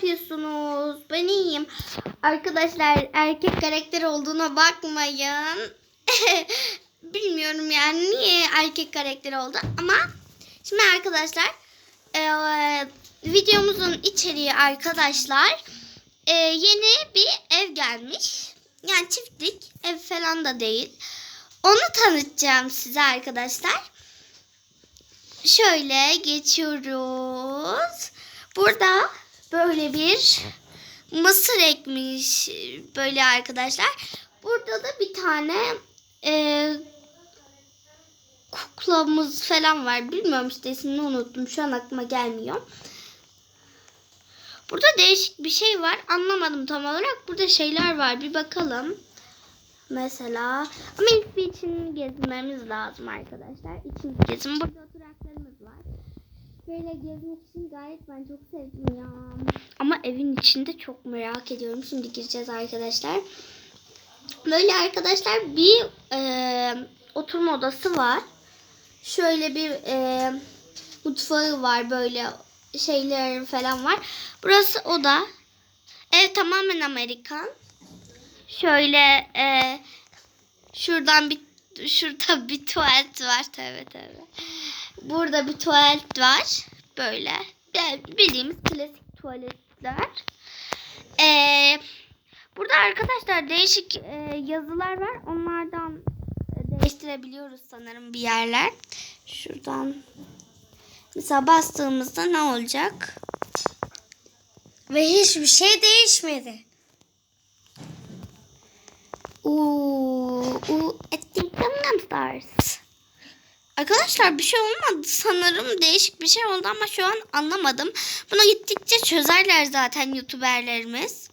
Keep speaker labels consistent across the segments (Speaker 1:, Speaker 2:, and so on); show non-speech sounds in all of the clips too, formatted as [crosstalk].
Speaker 1: yapıyorsunuz? Ben iyiyim. Arkadaşlar erkek karakter olduğuna bakmayın. [laughs] Bilmiyorum yani niye erkek karakter oldu ama şimdi arkadaşlar eee, videomuzun içeriği arkadaşlar eee, yeni bir ev gelmiş. Yani çiftlik ev falan da değil. Onu tanıtacağım size arkadaşlar. Şöyle geçiyoruz. Burada böyle bir mısır ekmiş böyle arkadaşlar. Burada da bir tane e, kuklamız falan var. Bilmiyorum işte ismini unuttum. Şu an aklıma gelmiyor. Burada değişik bir şey var. Anlamadım tam olarak. Burada şeyler var. Bir bakalım. Mesela ama ilk bir içini gezmemiz lazım arkadaşlar. İçini gezin. Burada oturaklarımız var. Böyle gezmek için gayet ben çok sevdim ya. Ama evin içinde çok merak ediyorum. Şimdi gireceğiz arkadaşlar. Böyle arkadaşlar bir e, oturma odası var. Şöyle bir e, mutfağı var böyle şeyler falan var. Burası oda. Ev tamamen Amerikan. Şöyle e, şuradan bir şurada bir tuvalet var tabii tabii. Burada bir tuvalet var. Böyle. Bi- Bildiğimiz klasik tuvaletler. Ee, burada arkadaşlar değişik e, yazılar var. Onlardan değiştirebiliyoruz sanırım bir yerler. Şuradan mesela bastığımızda ne olacak?
Speaker 2: Ve hiçbir şey değişmedi.
Speaker 1: U ettim Gangnam Stars. Arkadaşlar bir şey olmadı sanırım değişik bir şey oldu ama şu an anlamadım. Bunu gittikçe çözerler zaten youtuberlerimiz.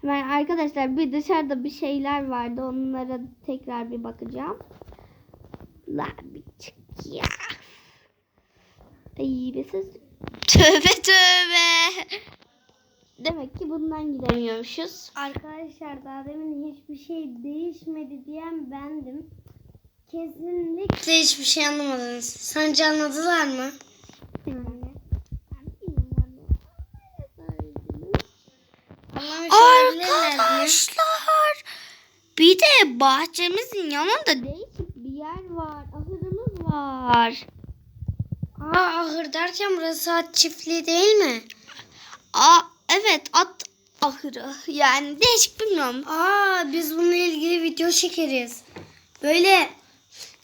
Speaker 1: Hemen arkadaşlar bir dışarıda bir şeyler vardı onlara tekrar bir bakacağım. La bir çık ya. Ay be ses. Tövbe tövbe. Demek ki bundan gidemiyormuşuz.
Speaker 2: Arkadaşlar daha demin hiçbir şey değişmedi diyen bendim. Kesinlikle hiçbir şey anlamadınız. Sence anladılar mı?
Speaker 1: Arkadaşlar bir de bahçemizin yanında değişik bir yer var. Ahırımız var.
Speaker 2: Aa ahır derken burası çiftliği değil mi?
Speaker 1: Aa evet at ahırı. Yani değişik bilmiyorum.
Speaker 2: Aa biz bununla ilgili video çekeriz. Böyle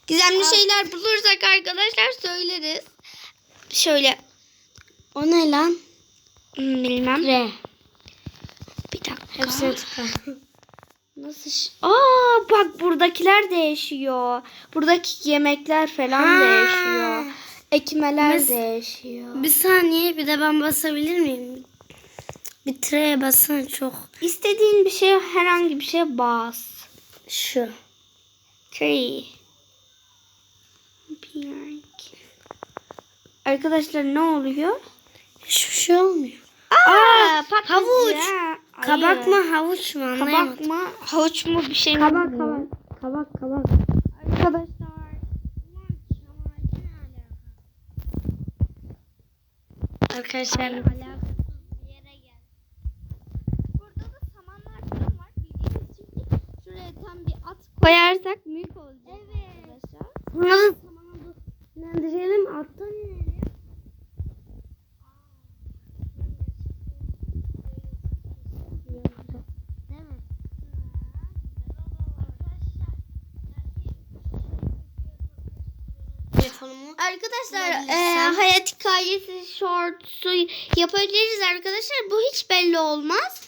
Speaker 1: Gizemli şeyler bulursak arkadaşlar söyleriz. Şöyle
Speaker 2: o ne lan?
Speaker 1: hmm, bilmem.
Speaker 2: Re.
Speaker 1: Bir dakika.
Speaker 2: Hepsine tıkla. [laughs]
Speaker 1: Nasıl? Aa bak buradakiler değişiyor. Buradaki yemekler falan
Speaker 2: Ha.
Speaker 1: değişiyor. Ekmeler
Speaker 2: Mes-
Speaker 1: değişiyor.
Speaker 2: Bir saniye bir de ben basabilir miyim? Bir treye basın çok.
Speaker 1: İstediğin bir şey herhangi bir şeye bas.
Speaker 2: Şu.
Speaker 1: Tree. Arkadaşlar ne oluyor?
Speaker 2: Hiçbir şey olmuyor.
Speaker 1: Aa, patlıcan.
Speaker 2: havuç.
Speaker 1: Hayır.
Speaker 2: Kabak mı havuç mu
Speaker 1: Kabak
Speaker 2: anlayamadım.
Speaker 1: mı? Havuç mu bir şey mi?
Speaker 2: Kabak kabak. Kabak kabak.
Speaker 1: Arkadaşlar.
Speaker 2: Arkadaşlar.
Speaker 1: Burada da samanlar falan var. Bildiğiniz çiftlik. Şuraya tam bir at koyarsak büyük olacak arkadaşlar.
Speaker 2: Bunları dinlendirelim alttan inelim.
Speaker 1: Arkadaşlar e, hayat hikayesi shortsu yapabiliriz arkadaşlar. Bu hiç belli olmaz.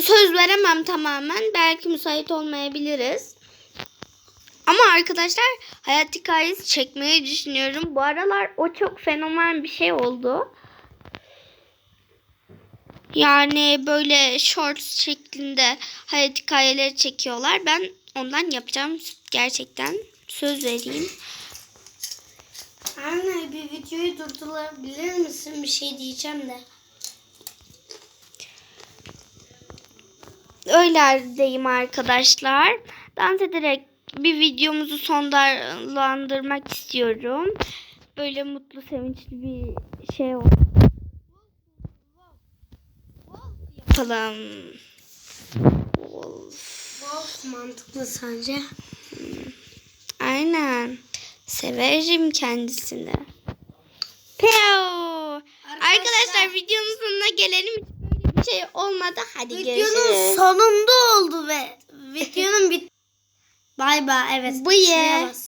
Speaker 1: Söz veremem tamamen. Belki müsait olmayabiliriz. Arkadaşlar hayat hikayesi çekmeyi düşünüyorum. Bu aralar o çok fenomen bir şey oldu. Yani böyle shorts şeklinde hayat hikayeleri çekiyorlar. Ben ondan yapacağım gerçekten. Söz vereyim.
Speaker 2: Anne bir videoyu durdurabilir misin? Bir şey diyeceğim de.
Speaker 1: Öylerdeyim arkadaşlar. Dans ederek bir videomuzu sonlandırmak istiyorum. böyle mutlu sevinçli bir şey olsun. Yapalım. Wolf.
Speaker 2: Wolf mantıklı sence?
Speaker 1: Aynen. Severim kendisini. Pew. Arkadaşlar videonun sonuna gelelim. Böyle bir şey olmadı. Hadi
Speaker 2: Videonun
Speaker 1: görüşürüz.
Speaker 2: sonunda oldu ve videonun bit. Bay bay evet.
Speaker 1: Bu ye.